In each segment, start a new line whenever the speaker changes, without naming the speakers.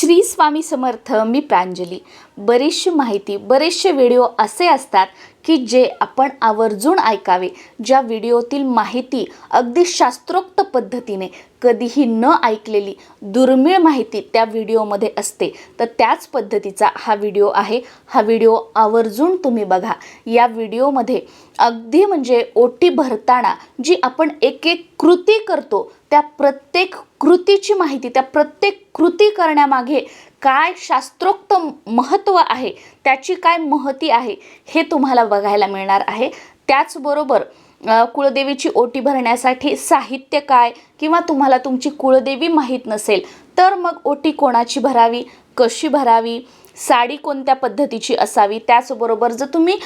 श्री स्वामी समर्थ मी प्रांजली. बरीचशी माहिती बरेचसे व्हिडिओ असे असतात की जे आपण आवर्जून ऐकावे. ज्या व्हिडिओतील माहिती अगदी शास्त्रोक्त पद्धतीने कधीही न ऐकलेली दुर्मिळ माहिती त्या व्हिडिओमध्ये असते तर त्याच पद्धतीचा हा व्हिडिओ आहे. हा व्हिडिओ आवर्जून तुम्ही बघा. या व्हिडिओमध्ये अगदी म्हणजे ओटी भरताना जी आपण एक एक कृती करतो त्या प्रत्येक कृतीची माहिती त्या प्रत्येक कृती करण्यामागे काय शास्त्रोक्त महत्त्व आहे त्याची काय महती आहे हे तुम्हाला बघायला मिळणार आहे. त्याचबरोबर कुळदेवीची ओटी भरण्यासाठी साहित्य काय किंवा तुम्हाला तुमची कुळदेवी माहीत नसेल तर मग ओटी कोणाची भरावी? कशी भरावी? साडी कोणत्या पद्धतीची असावी? त्याचबरोबर जर तुम्ही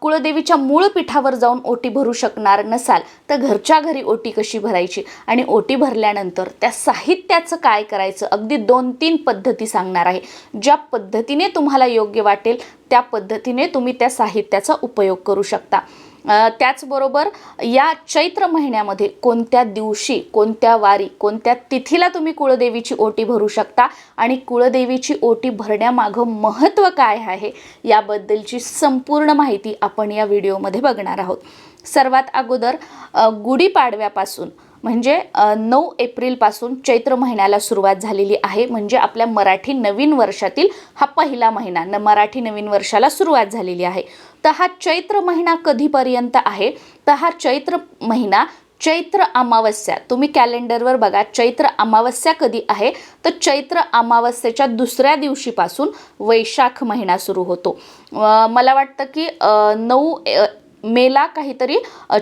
कुळदेवीच्या मूळ पीठावर जाऊन ओटी भरू शकणार नसाल तर घरच्या घरी ओटी कशी भरायची? आणि ओटी भरल्यानंतर त्या साहित्याचं काय करायचं? अगदी दोन तीन पद्धती सांगणार आहे. ज्या पद्धतीने तुम्हाला योग्य वाटेल त्या पद्धतीने तुम्ही त्या साहित्याचा उपयोग करू शकता. त्याचबरोबर या चैत्र महिन्यामध्ये कोणत्या दिवशी कोणत्या वारी कोणत्या तिथीला तुम्ही कुळदेवीची ओटी भरू शकता आणि कुळदेवीची ओटी भरण्यामागं महत्त्व काय आहे याबद्दलची संपूर्ण माहिती आपण या व्हिडिओमध्ये बघणार आहोत. सर्वात अगोदर गुढीपाडव्यापासून म्हणजे नऊ एप्रिलपासून चैत्र महिन्याला सुरुवात झालेली आहे. म्हणजे आपल्या मराठी नवीन वर्षातील हा पहिला महिना न मराठी नवीन वर्षाला सुरुवात झालेली आहे. तर हा चैत्र महिना कधीपर्यंत आहे? तर हा चैत्र महिना चैत्र अमावस्या तुम्ही कॅलेंडरवर बघा चैत्र अमावस्या कधी आहे? तर चैत्र अमावस्येच्या दुसऱ्या दिवशीपासून वैशाख महिना सुरू होतो. मला वाटतं की नऊ मेला काहीतरी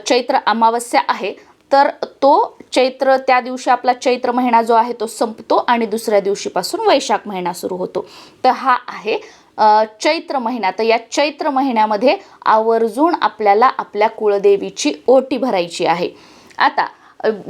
चैत्र अमावस्या आहे. तर तो चैत्र त्या दिवशी आपला चैत्र महिना जो आहे तो संपतो आणि दुसऱ्या दिवशीपासून वैशाख महिना सुरू होतो. तर हा आहे चैत्र महिना. तर या चैत्र महिन्यामध्ये आवर्जून आपल्याला आपल्या कुळदेवीची ओटी भरायची आहे. आता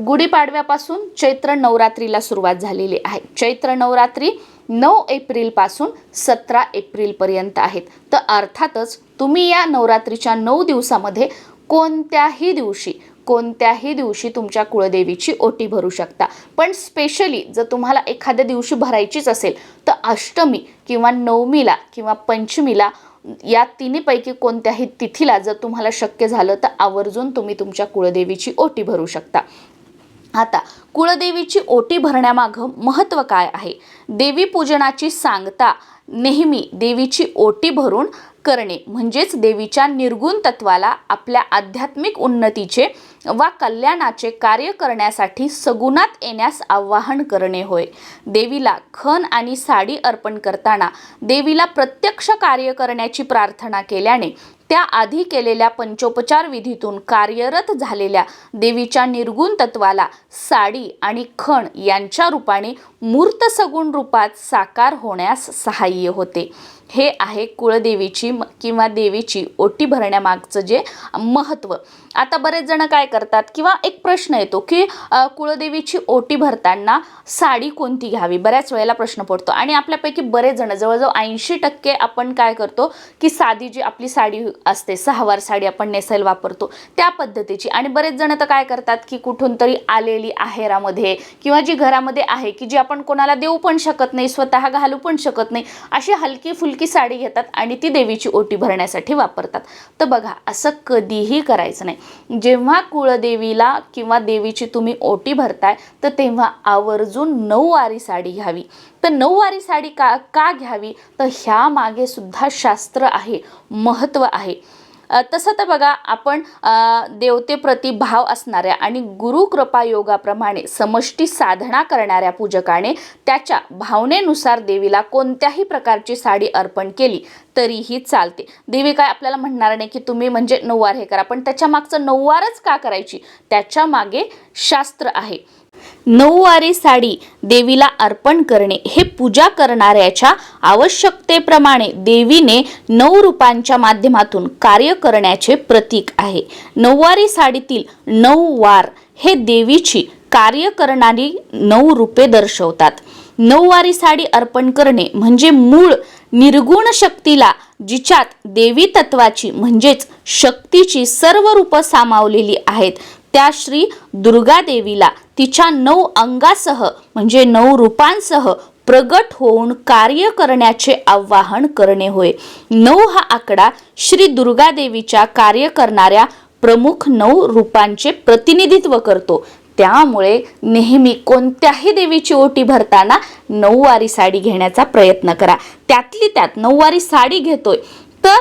गुढीपाडव्यापासून चैत्र नवरात्रीला सुरुवात झालेली आहे. चैत्र नवरात्री नऊ एप्रिलपासून सतरा एप्रिलपर्यंत आहेत. तर अर्थातच तुम्ही या नवरात्रीच्या नऊ दिवसामध्ये कोणत्याही दिवशी कोणत्याही दिवशी तुमच्या कुळदेवीची ओटी भरू शकता. पण स्पेशली जर तुम्हाला एखाद्या दिवशी भरायचीच असेल तर अष्टमी किंवा नवमीला किंवा पंचमीला या तिन्हीपैकी कोणत्याही तिथीला जर तुम्हाला शक्य झालं तर आवर्जून तुम्ही तुमच्या कुळदेवीची ओटी भरू शकता. आता कुळदेवीची ओटी भरण्यामागं महत्त्व काय आहे? देवी पूजनाची सांगता नेहमी देवीची ओटी भरून करणे म्हणजेच देवीच्या निर्गुण तत्वाला आपल्या आध्यात्मिक उन्नतीचे वा कल्याणाचे कार्य करण्यासाठी सगुणात येण्यास आवाहन करणे होय. देवीला खण आणि साडी अर्पण करताना देवीला प्रत्यक्ष कार्य करण्याची प्रार्थना केल्याने त्या आधी केलेल्या पंचोपचार विधीतून कार्यरत झालेल्या देवीच्या निर्गुण तत्वाला साडी आणि खण यांच्या रूपाने मूर्त सगुण रूपात साकार होण्यास सहाय्य होते. हे आहे कुळदेवीची म- किंवा देवीची ओटी भरण्यामागचं जे महत्त्व आता बरेच जण काय करतात किंवा एक प्रश्न येतो की कुळदेवीची ओटी भरताना साडी कोणती घ्यावी? बऱ्याच वेळेला प्रश्न पडतो. आणि आपल्यापैकी बरेच जण जवळजवळ ऐंशी टक्के आपण काय करतो की साधी जी आपली साडी असते सहावार साडी आपण नेसायला वापरतो त्या पद्धतीची. आणि बरेच जण तर काय करतात की कुठून तरी आलेली आहेरामध्ये किंवा जी घरामध्ये आहे की जी आपण कोणाला देऊ पण शकत नाही स्वतः घालू पण शकत नाही अशी हलकी फुलकी साडी घेतात आणि ती देवीची ओटी भरण्यासाठी वापरतात. तर बघा असं कधीही करायचं नाही. जेव्हा कुळदेवीला किंवा देवीची तुम्ही ओटी भरताय तर तेव्हा आवर्जून नऊवारी साडी घ्यावी. तर नऊवारी साडी का का घ्यावी? तर ह्या मागे सुद्धा शास्त्र आहे महत्त्व आहे. तसं तर बघा आपण देवतेप्रती भाव असणाऱ्या आणि गुरुकृपा योगाप्रमाणे समष्टी साधना करणाऱ्या पूजकाने त्याच्या भावनेनुसार देवीला कोणत्याही प्रकारची साडी अर्पण केली तरीही चालते. देवी काय आपल्याला म्हणणार नाही की तुम्ही म्हणजे नऊवार हे करा पण त्याच्या मागचं नऊवारच का करायची? त्याच्यामागे शास्त्र आहे. नऊवारी साडी देवीला अर्पण करणे हे पूजा करणाऱ्याच्या आवश्यकतेप्रमाणे देवीने नऊ रूपांच्या माध्यमातून कार्य करण्याचे प्रतीक आहे. नऊवारी साडीतील नऊ वार हे देवीची कार्य करणारी नऊ रूपे दर्शवतात. नऊवारी साडी अर्पण करणे म्हणजे मूळ निर्गुण शक्तीला जिच्यात देवी तत्वाची म्हणजेच शक्तीची सर्व रूपं सामावलेली आहेत. त्या श्री दुर्गा देवीला तिच्या नऊ अंगासह म्हणजे नऊ रूपांसह प्रगट होऊन कार्य करण्याचे आवाहन करणे होय. नऊ हा आकडा श्री दुर्गादेवीच्या कार्य करणाऱ्या प्रमुख नऊ रूपांचे प्रतिनिधित्व करतो. त्यामुळे नेहमी कोणत्याही देवीची ओटी भरताना नऊवारी साडी घेण्याचा प्रयत्न करा. त्यातली त्यात नऊवारी साडी घेतोय. तर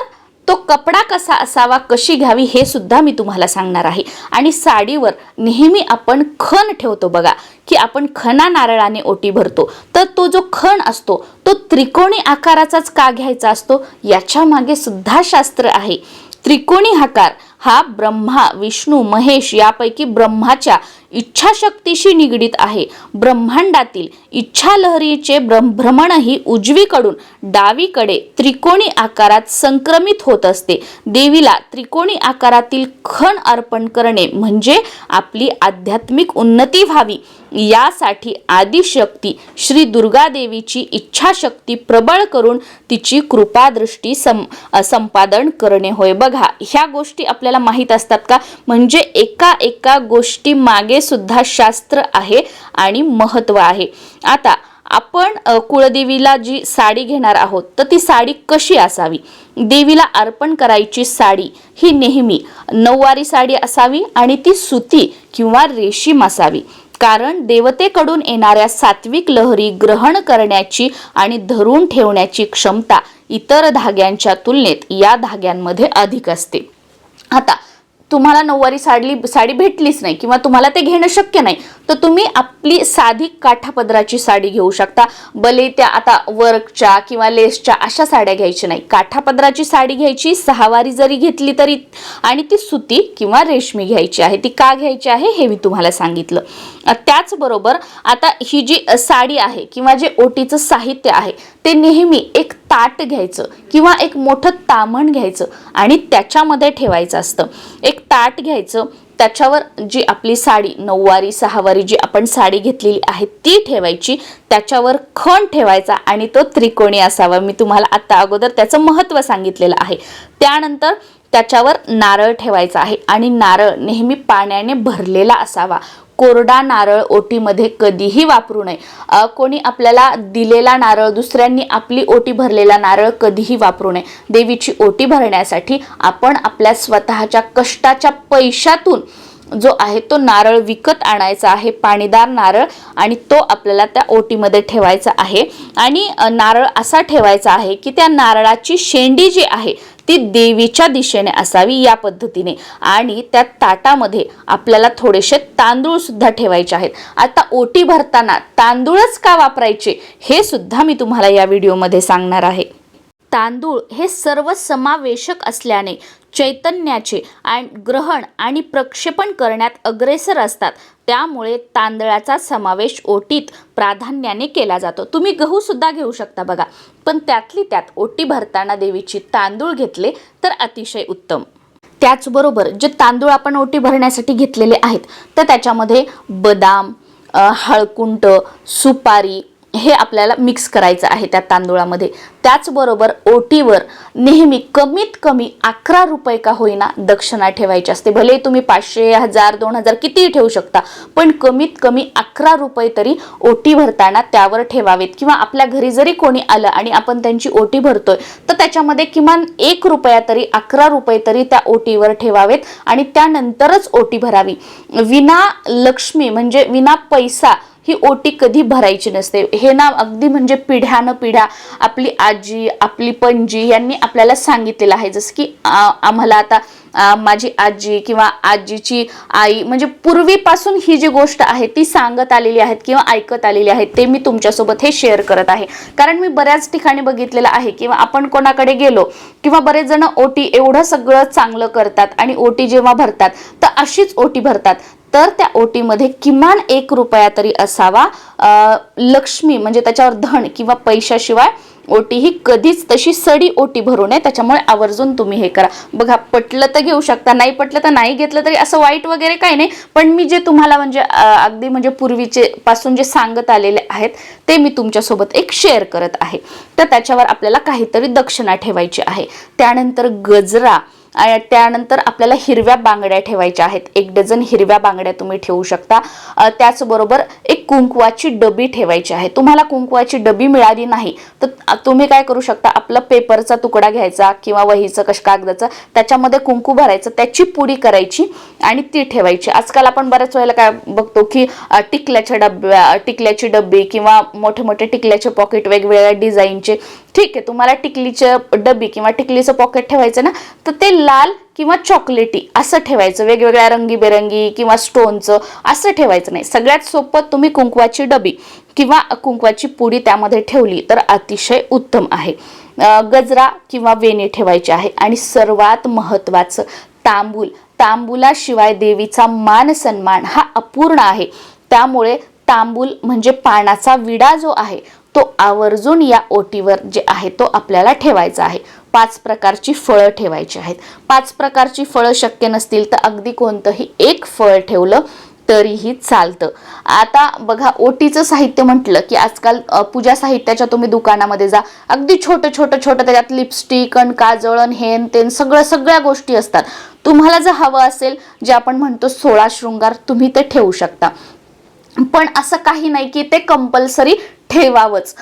तो कपडा कसा असावा कशी घ्यावी हे सुद्धा मी तुम्हाला सांगणार आहे. आणि साडीवर नेहमी आपण खण ठेवतो बघा की आपण खणा नारळाने ओटी भरतो. तर तो जो खण असतो तो त्रिकोणी आकाराचाच का घ्यायचा असतो याच्या मागे सुद्धा शास्त्र आहे. त्रिकोणी आकार हा ब्रह्मा विष्णू महेश यापैकी ब्रह्माच्या इच्छाशक्तीशी निगडीत आहे. ब्रह्मांडातील इच्छा लहरीचे भ्रमणही उजवीकडून डावीकडे त्रिकोणी आकारात संक्रमित होत असते. देवीला त्रिकोणी आकारातील खण अर्पण करणे म्हणजे आपली आध्यात्मिक उन्नती व्हावी. यासाठी आदिशक्ती श्री दुर्गादेवीची इच्छाशक्ती प्रबळ करून तिची कृपादृष्टी सं संपादन करणे होय. बघा ह्या गोष्टी आपल्याला माहीत असतात का? म्हणजे एका एका गोष्टी मागे सुद्धा शास्त्र आहे आणि महत्त्व आहे. आता आपण कुळदेवीला जी साडी घेणार आहोत तर ती साडी कशी असावी? देवीला अर्पण करायची साडी ही नेहमी नऊवारी साडी असावी आणि ती सुती किंवा रेशीम असावी. कारण देवतेकडून येणाऱ्या सात्विक लहरी ग्रहण करण्याची आणि धरून ठेवण्याची क्षमता इतर धाग्यांच्या तुलनेत या धाग्यांमध्ये अधिक असते. आता तुम्हाला नऊवारी साडी साडी भेटलीच नाही किंवा तुम्हाला ते घेणं शक्य नाही तर तुम्ही आपली साधी काठापदराची साडी घेऊ शकता. भले त्या आता वर्कच्या किंवा लेसच्या अशा साड्या घ्यायच्या नाही. काठापदराची साडी घ्यायची सहावारी जरी घेतली तरी आणि ती सुती किंवा रेशमी घ्यायची आहे. ती का घ्यायची आहे हे मी तुम्हाला सांगितलं. त्याचबरोबर आता ही जी साडी आहे किंवा जे ओटीचं साहित्य आहे ते नेहमी एक ताट घ्यायचं किंवा एक मोठं तामण घ्यायचं आणि त्याच्यामध्ये ठेवायचं असतं. एक ताट घ्यायचं त्याच्यावर जी आपली साडी नऊवारी सहावारी जी आपण साडी घेतलेली आहे ती ठेवायची. त्याच्यावर खण ठेवायचा आणि तो त्रिकोणी असावा. मी तुम्हाला आता अगोदर त्याचं महत्त्व सांगितलेलं आहे. त्यानंतर त्याच्यावर नारळ ठेवायचा आहे. आणि नारळ नेहमी पाण्याने भरलेला असावा. कोरडा नारळ ओटीमध्ये कधीही वापरू नये. कोणी आपल्याला दिलेला नारळ दुसऱ्यांनी आपली ओटी भरलेला नारळ कधीही वापरू नये. देवीची ओटी भरण्यासाठी आपण आपल्या स्वतःच्या कष्टाच्या पैशातून जो आहे तो नारळ विकत आणायचा आहे. पाणीदार नारळ आणि तो आपल्याला त्या ओटीमध्ये ठेवायचा आहे. आणि नारळ असा ठेवायचा आहे की त्या नारळाची शेंडी जी आहे ती देवीच्या दिशेने असावी या पद्धतीने. आणि त्या ताटामध्ये आपल्याला थोडेसे तांदूळ सुद्धा ठेवायचे आहेत. आता ओटी भरताना तांदूळच का वापरायचे हे सुद्धा मी तुम्हाला या व्हिडिओमध्ये सांगणार आहे. तांदूळ हे सर्व समावेशक असल्याने चैतन्याचे आणि ग्रहण आणि प्रक्षेपण करण्यात अग्रेसर असतात. त्यामुळे तांदळाचा समावेश ओटीत प्राधान्याने केला जातो. तुम्ही गहूसुद्धा घेऊ शकता बघा. पण त्यातली त्यात ओटी भरताना देवीची तांदूळ घेतले तर अतिशय उत्तम. त्याचबरोबर जे तांदूळ आपण ओटी भरण्यासाठी घेतलेले आहेत तर त्याच्यामध्ये बदाम हळकुंट सुपारी हे आपल्याला मिक्स करायचं आहे त्या तांदूळामध्ये. त्याचबरोबर ओटीवर नेहमी कमीत कमी अकरा रुपये का होईना दक्षिणा ठेवायची असते. भले तुम्ही पाचशे हजार दोन हजार कितीही ठेवू शकता पण कमीत कमी अकरा रुपये तरी ओटी भरताना त्यावर ठेवावेत. किंवा आपल्या घरी जरी कोणी आलं आणि आपण त्यांची ओटी भरतोय तर त्याच्यामध्ये किमान एक रुपया तरी अकरा रुपये तरी त्या ओटीवर ठेवावेत आणि त्यानंतरच ओटी भरावी. विना लक्ष्मी म्हणजे विना पैसा ही ओटी कधी भरायची नसते. हे ना अगदी म्हणजे पिढ्यानं पिढ्या आपली आजी आपली पणजी यांनी आपल्याला सांगितलेलं आहे. जसं की आम्हाला आता माझी आजी किंवा आजीची आई म्हणजे पूर्वीपासून ही जी गोष्ट आहे ती सांगत आलेली आहेत किंवा ऐकत आलेली आहे ते मी तुमच्यासोबत हे शेअर करत आहे. कारण मी बऱ्याच ठिकाणी बघितलेलं आहे किंवा आपण कोणाकडे गेलो किंवा बरेच जण ओटी एवढं सगळं चांगलं करतात आणि ओटी जेव्हा भरतात तर अशीच ओटी भरतात. तर त्या ओटीमध्ये किमान एक रुपया तरी असावा. लक्ष्मी म्हणजे त्याच्यावर धन किंवा पैशाशिवाय ओटी ही कधीच तशी सडी ओटी भरू नये. त्याच्यामुळे आवर्जून तुम्ही हे करा. बघा पटलं तर घेऊ शकता नाही पटलं तर नाही घेतलं तरी असं वाईट वगैरे काही नाही. पण मी जे तुम्हाला म्हणजे अगदी म्हणजे पूर्वीचे पासून जे सांगत आलेले आहेत ते मी तुमच्यासोबत एक शेअर करत आहे. तर त्याच्यावर आपल्याला काहीतरी दक्षिणा ठेवायची आहे. त्यानंतर गजरा. त्यानंतर आपल्याला हिरव्या बांगड्या ठेवायच्या आहेत. एक डझन हिरव्या बांगड्या तुम्ही ठेवू शकता. त्याचबरोबर एक कुंकवाची डबी ठेवायची आहे. तुम्हाला कुंकवाची डबी मिळाली नाही तर तुम्ही काय करू शकता? आपला पेपरचा तुकडा घ्यायचा किंवा वहीचं कश कागदाचं त्याच्यामध्ये कुंकू भरायचं त्याची पुडी करायची आणि ती ठेवायची. आजकाल आपण बऱ्याच वेळेला काय बघतो की टिकल्याच्या डब्या टिकल्याची डब्बी किंवा मोठे मोठे टिकल्याचे पॉकेट वेगवेगळ्या डिझाईनचे ठीक आहे तुम्हाला टिकलीचं डबी किंवा टिकलीचं पॉकेट ठेवायचं ना तर ते लाल किंवा चॉकलेटी असं ठेवायचं. वेगवेगळ्या रंगीबेरंगी किंवा स्टोनचं असं ठेवायचं नाही. सगळ्यात सोपं तुम्ही कुंकवाची डबी किंवा कुंकवाची पुडी त्यामध्ये ठेवली तर अतिशय उत्तम आहे. गजरा किंवा वेणी ठेवायची आहे. आणि सर्वात महत्त्वाचं तांबूल. तांबुलाशिवाय देवीचा मान सन्मान हा अपूर्ण आहे. त्यामुळे तांबूल म्हणजे पानाचा विडा जो आहे तो आवर्जून या ओटीवर जे आहे तो आपल्याला ठेवायचा आहे. पाच प्रकारची फळं ठेवायची आहेत. पाच प्रकारची फळं शक्य नसतील तर अगदी कोणतंही एक फळ ठेवलं तरीही चालतं. आता बघा ओटीचं साहित्य म्हटलं की आजकाल पूजा साहित्याच्या तुम्ही दुकानामध्ये जा. अगदी छोटं छोटं छोटं त्याच्यात लिपस्टिक अन काजळण हेन तेन सगळं सगळ्या गोष्टी असतात. तुम्हाला जर हवं असेल जे आपण म्हणतो सोळा शृंगार तुम्ही ते ठेवू शकता. पण असं काही नाही की ते कंपल्सरी ठेवावंच.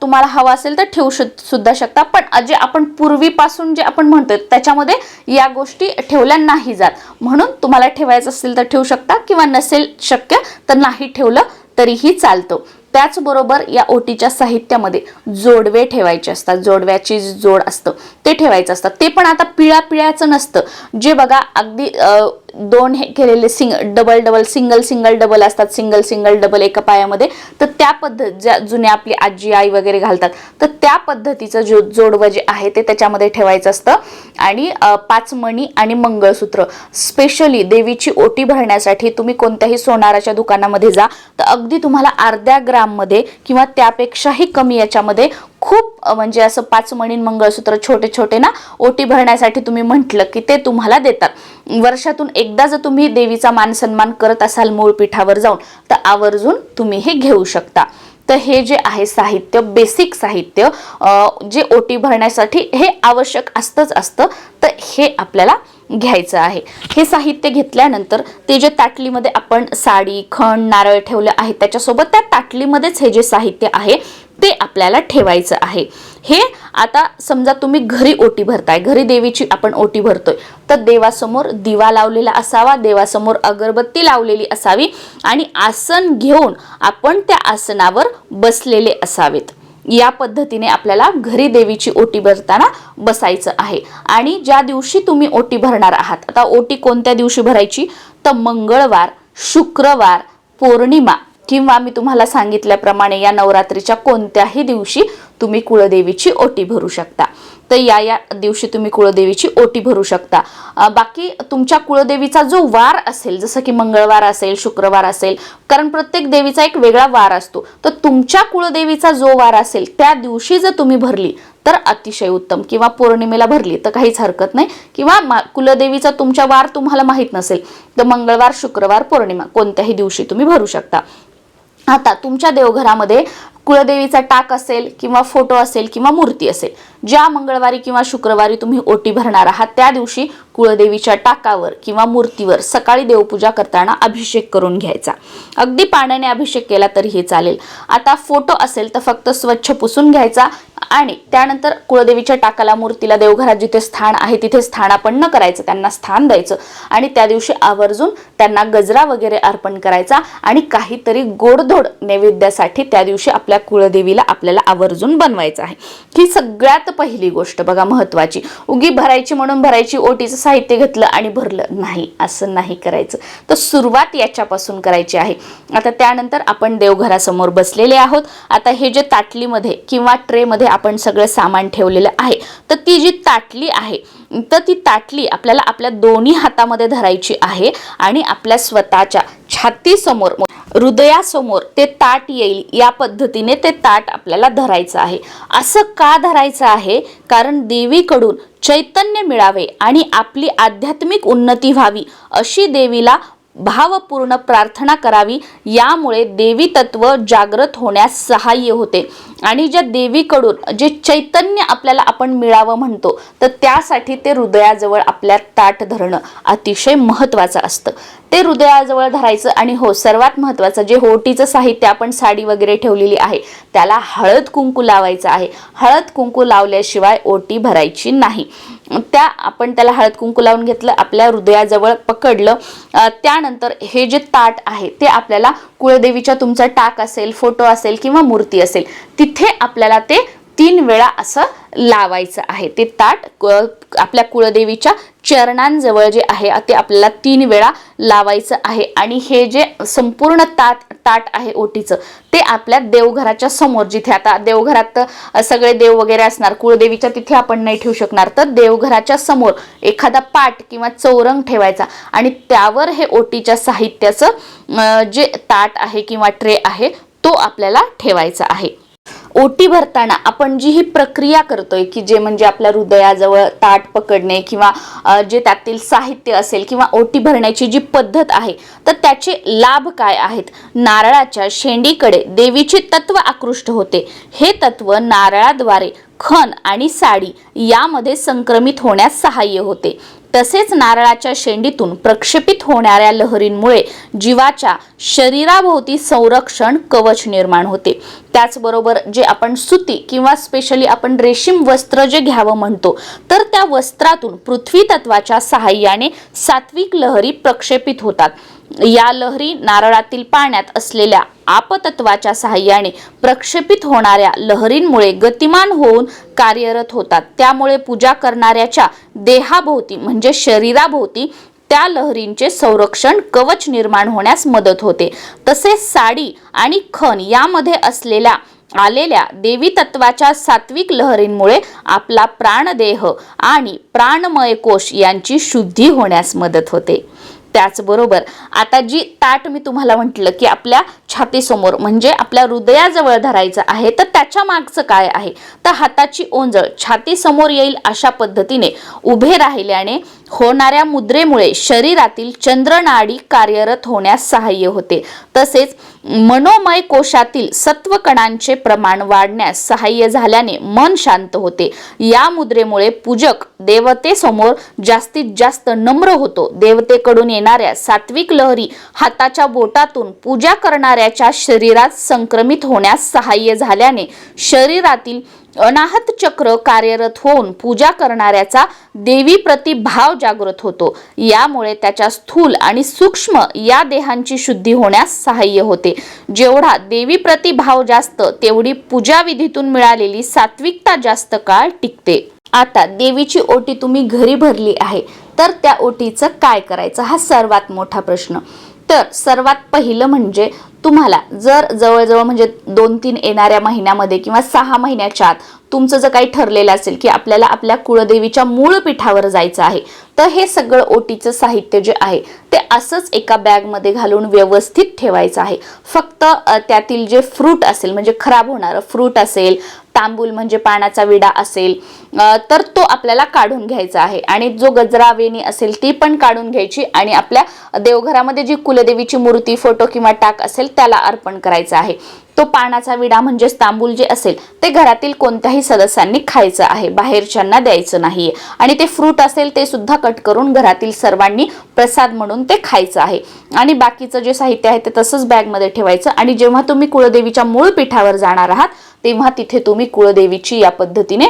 तुम्हाला हवं असेल तर ठेवू शक सुद्धा शकता पण जे आपण पूर्वीपासून जे आपण म्हणतो त्याच्यामध्ये या गोष्टी ठेवल्या नाही जात. म्हणून तुम्हाला ठेवायचं असेल तर ठेवू शकता किंवा नसेल शक्य तर नाही ठेवलं तरीही चालतं. त्याचबरोबर या ओटीच्या साहित्यामध्ये जोडवे ठेवायचे असतात. जोडव्याची जोड असतं ते ठेवायचं असतं. ते पण आता पिळ्या पिळ्याचं नसतं. जे बघा अगदी दोन हे केलेले single double double single single double असतात. सिंगल सिंगल डबल एका पायामध्ये. तर त्या पद्धत ज्या जुन्या आपली आजी आई वगैरे घालतात तर त्या पद्धतीचं जो जोडवं जे आहे ते त्याच्यामध्ये ठेवायचं असतं. आणि पाच मणी आणि मंगळसूत्र. स्पेशली देवीची ओटी भरण्यासाठी तुम्ही कोणत्याही सोनाराच्या दुकानामध्ये जा तर अगदी तुम्हाला अर्ध्या ग्राममध्ये किंवा त्यापेक्षाही कमी याच्यामध्ये खूप म्हणजे असं पाच मणीन मंगळसूत्र छोटे छोटे ना ओटी भरण्यासाठी तुम्ही म्हटलं की ते तुम्हाला देतात. वर्षातून एकदा जर तुम्ही देवीचा मान सन्मान करत असाल मूळ पीठावर जाऊन तर आवर्जून तुम्ही हे घेऊ शकता. तर हे जे आहे साहित्य बेसिक साहित्य जे ओटी भरण्यासाठी हे आवश्यक असतंच असतं तर हे आपल्याला घ्यायचं आहे. हे साहित्य घेतल्यानंतर ते जे ताटलीमध्ये आपण साडी खण नारळ ठेवलं आहे त्याच्यासोबत त्या ताटलीमध्येच हे जे साहित्य आहे ते आपल्याला ठेवायचं आहे. हे आता समजा तुम्ही घरी ओटी भरताय घरी देवीची आपण ओटी भरतोय तर देवासमोर दिवा लावलेला असावा देवासमोर अगरबत्ती लावलेली असावी आणि आसन घेऊन आपण त्या आसनावर बसलेले असावेत. या पद्धतीने आपल्याला घरी देवीची ओटी भरताना बसायचं आहे. आणि ज्या दिवशी तुम्ही ओटी भरणार आहात आता ओटी कोणत्या दिवशी भरायची? तर मंगळवार शुक्रवार पौर्णिमा किंवा मी तुम्हाला सांगितल्याप्रमाणे या नवरात्रीच्या कोणत्याही दिवशी तुम्ही कुळदेवीची ओटी भरू शकता. तर या या दिवशी तुम्ही कुळदेवीची ओटी भरू शकता. बाकी तुमच्या कुळदेवीचा जो वार असेल जसं की मंगळवार असेल शुक्रवार असेल कारण प्रत्येक देवीचा एक वेगळा वार असतो. तर तुमच्या कुळदेवीचा जो वार असेल त्या दिवशी जर तुम्ही भरली तर अतिशय उत्तम. किंवा पौर्णिमेला भरली तर काहीच हरकत नाही. किंवा कुलदेवीचा तुमच्या वार तुम्हाला माहीत नसेल तर मंगळवार शुक्रवार पौर्णिमा कोणत्याही दिवशी तुम्ही भरू शकता. आता तुमच्या देवघरामध्ये कुळदेवीचा टाक असेल किंवा फोटो असेल किंवा मूर्ती असेल ज्या मंगळवारी किंवा शुक्रवारी तुम्ही ओटी भरणार आहात त्या दिवशी कुळदेवीच्या टाकावर किंवा मूर्तीवर सकाळी देवपूजा करताना अभिषेक करून घ्यायचा. अगदी पाण्याने अभिषेक केला तरीही चालेल. आता फोटो असेल तर फक्त स्वच्छ पुसून घ्यायचा आणि त्यानंतर कुळदेवीच्या टाकाला मूर्तीला देवघरात जिथे स्थान आहे तिथे स्थानापन्न न करायचं त्यांना स्थान द्यायचं आणि त्या दिवशी आवर्जून त्यांना गजरा वगैरे अर्पण करायचा आणि काहीतरी गोडधोड नैवेद्यासाठी त्या दिवशी आपल्या कुळदेवीला आपल्याला आवर्जून बनवायचं आहे. ही सगळ्यात पहिली गोष्ट बघा महत्वाची. उगी भरायची म्हणून भरायची ओटीचं साहित्य घेतलं आणि भरलं नाही. असं नाही करायचं. तर सुरुवात याच्यापासून करायची आहे. आता त्यानंतर आपण देवघरासमोर बसलेले आहोत. आता हे जे ताटलीमध्ये किंवा ट्रेमध्ये आपण सगळं सामान ठेवलेलं आहे तर ती जी ताटली आहे तर ती ताटली आपल्याला आपल्या दोन्ही हातामध्ये धरायची आहे आणि आपल्या स्वतःच्या छातीसमोर हृदयासमोर ते ताट येईल या पद्धतीने ते ताट आपल्याला धरायचं आहे. असं का धरायचं आहे? कारण देवीकडून चैतन्य मिळावे आणि आपली आध्यात्मिक उन्नती व्हावी अशी देवीला भावपूर्ण प्रार्थना करावी यामुळे देवी तत्व जागृत होण्यास सहाय्य होते. आणि ज्या देवीकडून जे चैतन्य आपल्याला आपण मिळावं म्हणतो तर त्यासाठी ते हृदयाजवळ आपल्या ताट धरणं अतिशय महत्त्वाचं असतं. ते हृदयाजवळ धरायचं आणि हो सर्वात महत्त्वाचं जे होटीचं साहित्य आपण साडी वगैरे ठेवलेली आहे त्याला हळद कुंकू लावायचं आहे. हळद कुंकू लावल्याशिवाय ओटी भरायची नाही. त्या आपण त्याला हळद कुंकू लावून घेतलं आपल्या हृदयाजवळ पकडलं. त्यानंतर हे जे ताट आहे ते आपल्याला कुळदेवीच्या तुमचा टाक असेल फोटो असेल किंवा मूर्ती असेल तिथे आपल्याला ते तीन वेळा असं लावायचं आहे. ते ताट आपल्या कुळदेवीच्या चरणांजवळ जे आहे ते आपल्याला तीन वेळा लावायचं आहे. आणि हे जे संपूर्ण ताट ताट आहे ओटीचं ते आपल्या देवघराच्या समोर जिथे आता देवघरात तर सगळे देव वगैरे असणार कुळदेवीच्या तिथे आपण नाही ठेवू शकणार तर देवघराच्या समोर एखादा पाट किंवा चौरंग ठेवायचा. आणि त्यावर हे ओटीच्या साहित्याचं जे ताट आहे किंवा ट्रे आहे तो आपल्याला ठेवायचा आहे. ओटी भरताना आपण जी ही प्रक्रिया करतोय की जे म्हणजे आपल्या हृदयाजवळ ताट पकडणे किंवा जे त्यातील साहित्य असेल किंवा ओटी भरण्याची जी पद्धत आहे तर त्याचे लाभ काय आहेत? नारळाच्या शेंडीकडे देवीचे तत्व आकृष्ट होते. हे तत्व नारळाद्वारे खण आणि साडी यामध्ये संक्रमित होण्यास सहाय्य होते. तसेच नारळाच्या शेंडीतून प्रक्षेपित होणाऱ्या लहरींमुळे जीवाच्या शरीराभोवती संरक्षण कवच निर्माण होते. त्याचबरोबर जे आपण सुती किंवा स्पेशली आपण रेशीम वस्त्र जे घ्यावं म्हणतो तर त्या वस्त्रातून पृथ्वी तत्वाच्या सहाय्याने सात्विक लहरी प्रक्षेपित होतात. या लहरी नारळातील पाण्यात असलेल्या आपतत्वाच्या सहाय्याने प्रक्षेपित होणाऱ्या लहरींमुळे गतिमान होऊन कार्यरत होतात. त्यामुळे पूजा करणाऱ्याच्या देहाभोवती म्हणजे शरीराभोवती त्या लहरींचे संरक्षण कवच निर्माण होण्यास मदत होते. तसेच साडी आणि खण यामध्ये असलेल्या आलेल्या देवी तत्वाच्या सात्विक लहरींमुळे आपला प्राणदेह आणि प्राणमय कोश यांची शुद्धी होण्यास मदत होते. त्याचबरोबर आता जी ताट मी तुम्हाला म्हटलं की आपल्या छातीसमोर म्हणजे आपल्या हृदयाजवळ धरायचं आहे तर त्याच्या मागचं काय आहे? तर हाताची ओंजळ छातीसमोर येईल अशा पद्धतीने उभे राहिल्याने होणाऱ्या मुद्रेमुळे शरीरातील चंद्रनाडी कार्यरत होण्यास सहाय्य होते. तसेच मनोमय कोशातील सत्वकणांचे प्रमाण वाढण्यास सहाय्य झाल्याने मन शांत होते. या मुद्रेमुळे पूजक देवतेसमोर जास्तीत जास्त नम्र होतो. देवतेकडून येणाऱ्या सात्विक लहरी हाताच्या बोटातून पूजा करणाऱ्याच्या शरीरात संक्रमित होण्यास सहाय्य झाल्याने शरीरातील अनाहत चक्र कार्यरत होऊन पूजा करणाऱ्याचा देवी प्रतिभाव जागृत होतो. यामुळे त्याच्या स्थूल आणि सूक्ष्म या देहांची शुद्धी होण्यास सहाय्य होते. जेवढा देवी प्रतिभाव जास्त तेवढी पूजा विधीतून मिळालेली सात्विकता जास्त काळ टिकते. आता देवीची ओटी तुम्ही घरी भरली आहे. तर त्या ओटीचं काय करायचं? हा सर्वात मोठा प्रश्न. तर सर्वात पहिलं म्हणजे तुम्हाला जर जवळजवळ म्हणजे दोन तीन येणाऱ्या महिन्यामध्ये किंवा सहा महिन्याच्या आत तुमचं जर काही ठरलेलं असेल की आपल्याला आपल्या कुळदेवीच्या मूळ पीठावर जायचं आहे तर हे सगळं ओटीचं साहित्य जे आहे ते असंच एका बॅगमध्ये घालून व्यवस्थित ठेवायचं आहे. फक्त त्यातील जे फ्रूट असेल म्हणजे खराब होणारं फ्रूट असेल तांबूल म्हणजे पाण्याचा विडा असेल तर तो आपल्याला काढून घ्यायचा आहे. आणि जो गजरा वेणी असेल ती पण काढून घ्यायची आणि आपल्या देवघरामध्ये जी कुलदेवीची मूर्ती फोटो किंवा टाक असेल त्याला अर्पण करायचा आहे. तो पानाचा विडा म्हणजेच तांबूल जे असेल ते घरातील कोणत्याही सदस्यांनी खायचं आहे. बाहेरच्यांना द्यायचं नाहीये. आणि ते फ्रूट असेल ते सुद्धा कट करून घरातील सर्वांनी प्रसाद म्हणून ते खायचं आहे. आणि बाकीचं जे साहित्य आहे ते तसंच बॅगमध्ये ठेवायचं. आणि जेव्हा तुम्ही कुळदेवीच्या मूळ पीठावर जाणार आहात तेव्हा तिथे तुम्ही कुळदेवीची या पद्धतीने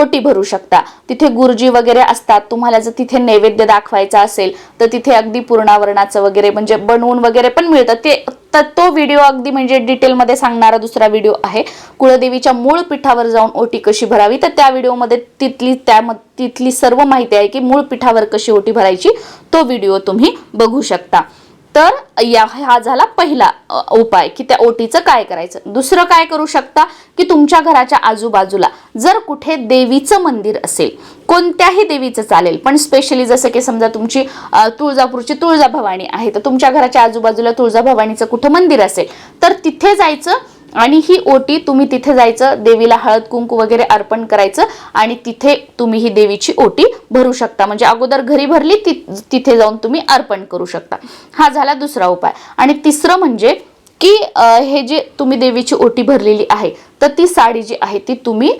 ओटी भरू शकता. तिथे गुरुजी वगैरे असतात तुम्हाला जर तिथे नैवेद्य दाखवायचा असेल तर तिथे अगदी पूर्णावरणाचं वगैरे म्हणजे बनवून वगैरे पण मिळतं. ते तर तो व्हिडिओ अगदी म्हणजे डिटेलमध्ये सांगणारा दुसरा व्हिडिओ आहे. कुळदेवीच्या मूळ पीठावर जाऊन ओटी कशी भरावी? तर त्या व्हिडिओमध्ये तिथली त्या तिथली सर्व माहिती आहे की मूळ पीठावर कशी ओटी भरायची तो व्हिडिओ तुम्ही बघू शकता. तर या हा झाला पहिला उपाय की त्या ओटीचं काय करायचं? दुसरं काय करू शकता? की तुमच्या घराच्या आजूबाजूला जर कुठे देवीचं मंदिर असेल कोणत्याही देवीचं चालेल पण स्पेशली जसं की समजा तुमची तुळजापूरची तुळजाभवानी आहे तर तुमच्या घराच्या आजूबाजूला तुळजाभवानीचं कुठं मंदिर असेल तर तिथे जायचं आणि ही ओटी तुम्ही तिथे जायचं देवीला हळद कुंकू वगैरे अर्पण करायचं आणि तिथे तुम्ही ही देवीची ओटी भरू शकता. म्हणजे अगोदर घरी भरली ति तिथे जाऊन तुम्ही अर्पण करू शकता. हा झाला दुसरा उपाय. आणि तिसरं म्हणजे की हे जे तुम्ही देवीची ओटी भरलेली आहे तर ती साडी जी आहे ती तुम्ही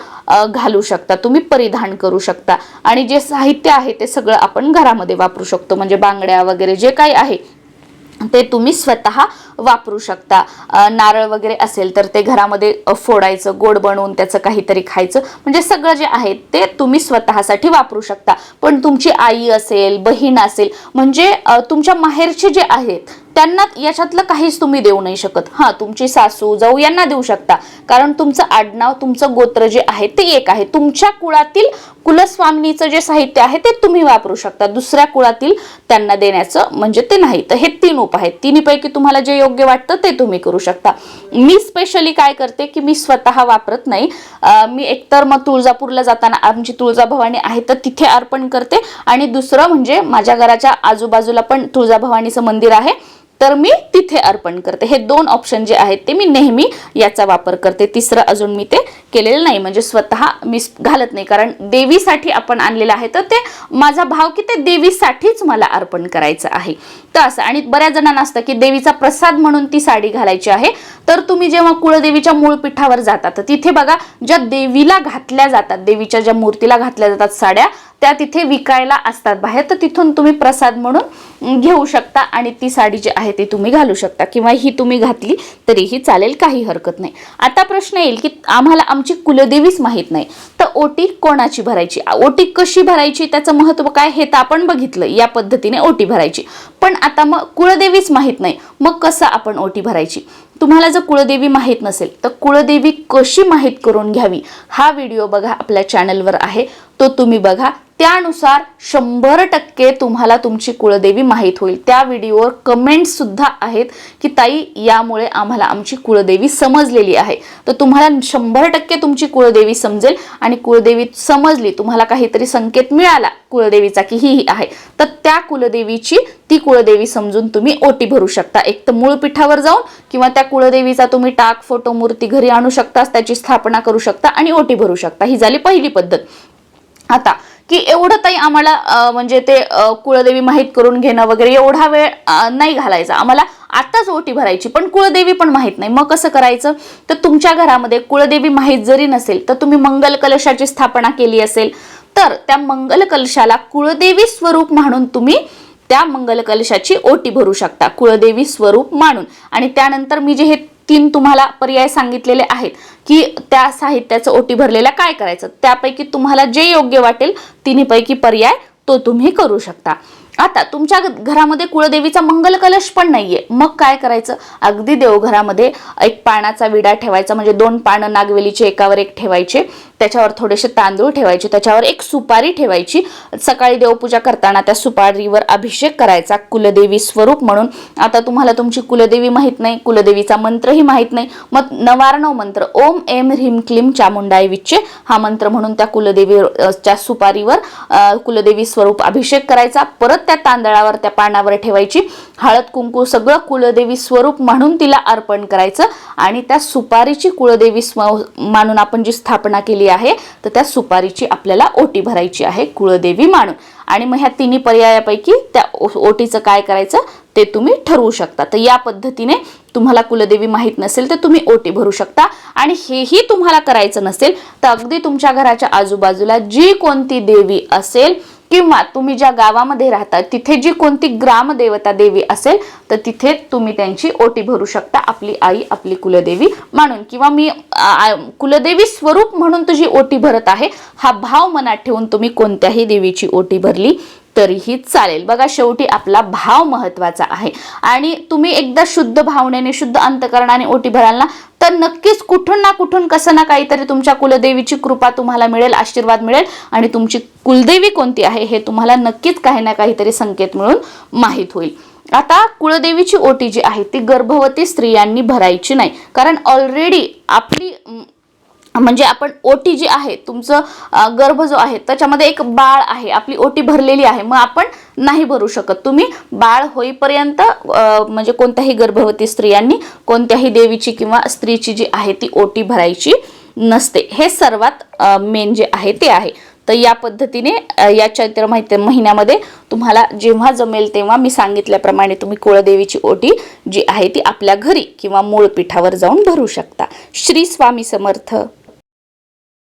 घालू शकता. तुम्ही परिधान करू शकता. आणि जे साहित्य आहे ते सगळं आपण घरामध्ये वापरू शकतो. म्हणजे बांगड्या वगैरे जे काही आहे ते तुम्ही स्वतः वापरू शकता. नारळ वगैरे असेल तर ते घरामध्ये फोडायचं गोड बनवून त्याचं काहीतरी खायचं. म्हणजे सगळं जे आहे ते तुम्ही स्वतःसाठी वापरू शकता. पण तुमची आई असेल बहीण असेल म्हणजे तुमच्या माहेरचे जे आहेत त्यांना याच्यातलं काहीच तुम्ही देऊ नाही शकत. हां तुमची सासू जाऊ यांना देऊ शकता. कारण तुमचं आडनाव तुमचं गोत्र जे आहे ते एक आहे. तुमच्या कुळातील कुलस्वामिनीचं जे साहित्य आहे ते तुम्ही वापरू शकता. दुसऱ्या कुळातील त्यांना देण्याचं म्हणजे ते नाही. तर हे तीन उपाय आहेत. तिन्हीपैकी तुम्हाला जे योग्य वाटतं ते तुम्ही करू शकता. मी स्पेशली काय करते की मी स्वतः वापरत नाही. मी एकतर मग तुळजापूरला जाताना आमची तुळजाभवानी आहे तर तिथे अर्पण करते. आणि दुसरं म्हणजे माझ्या घराच्या आजूबाजूला पण तुळजाभवानीचं मंदिर आहे. तर मी तिथे अर्पण करते. हे दोन ऑप्शन जे आहेत ते मी नेहमी याचा वापर करते. तिसरं अजून मी ते केलेलं नाही. म्हणजे स्वतः मी घालत नाही. कारण देवीसाठी आपण आणलेलं आहे. तर ते माझा भाव की ते देवीसाठीच मला अर्पण करायचं आहे. तर असं. आणि बऱ्याच जणांना असतं की देवीचा प्रसाद म्हणून ती साडी घालायची आहे. तर तुम्ही जेव्हा कुळदेवीच्या मूळ पीठावर जाता तर तिथे बघा ज्या देवीला घातल्या जातात देवीच्या ज्या मूर्तीला घातल्या जातात साड्या त्या तिथे विकायला असतात. बाहेर तर तिथून तुम्ही प्रसाद म्हणून घेऊ शकता आणि ती साडी जी आहे ती तुम्ही घालू शकता किंवा ही तुम्ही घातली तरीही चालेल काही हरकत नाही. आता प्रश्न येईल की आम्हाला आमची कुलदेवीच माहीत नाही. तर ओटी कोणाची भरायची? ओटी कशी भरायची? त्याचं महत्त्व काय हे तर आपण बघितलं या पद्धतीने ओटी भरायची. पण आता मग कुळदेवीच माहीत नाही. मग कसं आपण ओटी भरायची? तुम्हाला जर कुळदेवी माहीत नसेल तर कुळदेवी कशी माहीत करून घ्यावी? हा व्हिडिओ बघा आपल्या चॅनलवर आहे. तो तुम्ही बघा. त्यानुसार शंभर टक्के तुम्हाला तुमची कुळदेवी माहीत होईल. त्या व्हिडिओवर कमेंट्ससुद्धा आहेत की ताई यामुळे आम्हाला आमची कुळदेवी समजलेली आहे. तर तुम्हाला शंभर टक्के तुमची कुळदेवी समजेल आणि कुळदेवी समजली तुम्हाला काहीतरी संकेत मिळाला कुळदेवीचा की ही ही आहे तर त्या कुलदेवीची ती कुळदेवी समजून तुम्ही ओटी भरू शकता. एक तर मूळ पीठावर जाऊन किंवा त्या कुळदेवीचा तुम्ही टाक फोटो मूर्ती घरी आणू शकता त्याची स्थापना करू शकता आणि ओटी भरू शकता. ही झाली पहिली पद्धत. आता की एवढं ताई आम्हाला म्हणजे ते कुळदेवी माहीत करून घेणं वगैरे एवढा वेळ नाही घालायचा. आम्हाला आत्ताच ओटी भरायची पण कुळदेवी पण माहीत नाही. मग कसं करायचं? तर तुमच्या घरामध्ये कुळदेवी माहीत जरी नसेल तर तुम्ही मंगल कलशाची स्थापना केली असेल तर त्या मंगल कलशाला कुळदेवी स्वरूप म्हणून तुम्ही त्या मंगल कलशाची ओटी भरू शकता. कुळदेवी स्वरूप मानून. आणि त्यानंतर मी जे हे तीन तुम्हाला पर्याय सांगितलेले आहेत की त्या साहित्याचं ओटी भरलेल्या काय करायचं? त्यापैकी तुम्हाला जे योग्य वाटेल तिन्हीपैकी पर्याय तो तुम्ही करू शकता. आता तुमच्या घरामध्ये कुळदेवीचा मंगल कलश पण नाहीये. मग काय करायचं? अगदी देवघरामध्ये एक पानाचा विडा ठेवायचा म्हणजे दोन पानं नागवेलीचे एकावर एक ठेवायचे. त्याच्यावर थोडेसे तांदूळ ठेवायचे त्याच्यावर एक सुपारी ठेवायची. सकाळी देवपूजा करताना त्या सुपारीवर अभिषेक करायचा कुलदेवी स्वरूप म्हणून. आता तुम्हाला तुमची कुलदेवी माहीत नाही कुलदेवीचा मंत्रही माहीत नाही. मग नवारणव मंत्र ओम एम ह्रीम क्लीम चामुंडाय विच्चे हा मंत्र म्हणून त्या कुलदेवी च्या सुपारीवर कुलदेवी स्वरूप अभिषेक करायचा. परत त्या तांदळावर त्या पानावर ठेवायची. हळद कुंकू सगळं कुलदेवी स्वरूप म्हणून तिला अर्पण करायचं. आणि त्या सुपारीची कुलदेवी स्व मानून आपण जी स्थापना केली आहे तर त्या सुपारीची आपल्याला ओटी भरायची आहे कुळदेवी मानून. आणि मग ह्या तिन्ही पर्यायापैकी त्या ओटीचं काय करायचं ते तुम्ही ठरवू शकता. तर या पद्धतीने तुम्हाला कुलदेवी माहीत नसेल तर तुम्ही ओटी भरू शकता. आणि हेही तुम्हाला करायचं नसेल तर अगदी तुमच्या घराच्या आजूबाजूला जी कोणती देवी असेल किंवा तुम्ही ज्या गावामध्ये राहता तिथे जी कोणती ग्रामदेवता देवी असेल तर तिथे तुम्ही त्यांची ओटी भरू शकता. आपली आई आपली कुलदेवी मानून. किंवा मी कुलदेवी स्वरूप म्हणून तुझी ओटी भरत आहे. हा भाव मनात ठेवून तुम्ही कोणत्याही देवीची ओटी भरली तरीही चालेल. बघा शेवटी आपला भाव महत्त्वाचा आहे. आणि तुम्ही एकदा शुद्ध भावनेने शुद्ध अंतकरणाने ओटी भराल ना तर नक्कीच कुठून ना कुठून कसं ना काहीतरी तुमच्या कुलदेवीची कृपा तुम्हाला मिळेल आशीर्वाद मिळेल आणि तुमची कुलदेवी कोणती आहे हे तुम्हाला नक्कीच काही ना काहीतरी संकेत मिळून माहीत होईल. आता कुळदेवीची ओटी जी आहे ती गर्भवती स्त्रियांनी भरायची नाही. कारण ऑलरेडी आपली म्हणजे आपण ओटी जी आहे तुमचं गर्भ जो आहे त्याच्यामध्ये एक बाळ आहे आपली ओटी भरलेली आहे मग आपण नाही भरू शकत. तुम्ही बाळ होईपर्यंत म्हणजे कोणत्याही गर्भवती स्त्रियांनी कोणत्याही देवीची किंवा स्त्रीची जी आहे ती ओटी भरायची नसते. हे सर्वात मेन जे आहे ते आहे. तर या पद्धतीने या चैत्र माहिती महिन्यामध्ये तुम्हाला जेव्हा जमेल तेव्हा मी सांगितल्याप्रमाणे तुम्ही कुळदेवीची ओटी जी आहे ती आपल्या घरी किंवा मूळ पीठावर जाऊन भरू शकता. श्री स्वामी समर्थ.